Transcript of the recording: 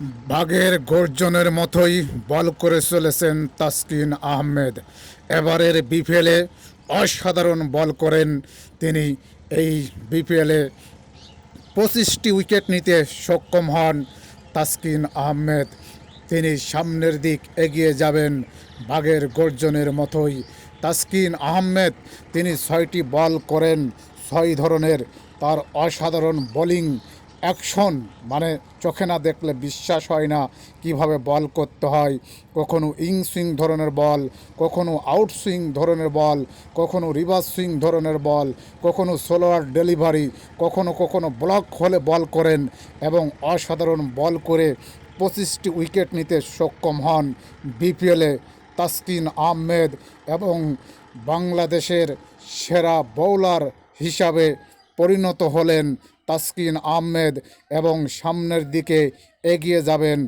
বাঘের গর্জনের মতোই বল করে চলেছেন তাসকিন আহমেদ। এবারের বিপিএলে অসাধারণ বল করেন তিনি। এই বিপিএলে পঁচিশটি উইকেট নিতে সক্ষম হন তাসকিন আহমেদ। তিনি সামনের দিক এগিয়ে যাবেন বাঘের গর্জনের মতোই। তাসকিন আহমেদ, তিনি ছয়টি বল করেন, ছয় ধরনের। তার অসাধারণ বোলিং অ্যাকশন মানে চোখে না দেখলে বিশ্বাস হয় না কীভাবে বল করতে হয়, কখনো ইং সুইং ধরনের বল, কখনো আউট সুইং ধরনের বল, কখনো রিভার্স সুইং ধরনের বল, কখনো সোলোয়ার ডেলিভারি, কখনো কখনো ব্লক হলে বল করেন এবং অসাধারণ বল করে পঁচিশটি উইকেট নিতে সক্ষম হন বিপিএলে তাসকিন আহমেদ এবং বাংলাদেশের সেরা বোলার হিসাবে পরিণত হলেন তাসকিন আহমেদ এবং সামনের দিকে এগিয়ে যাবেন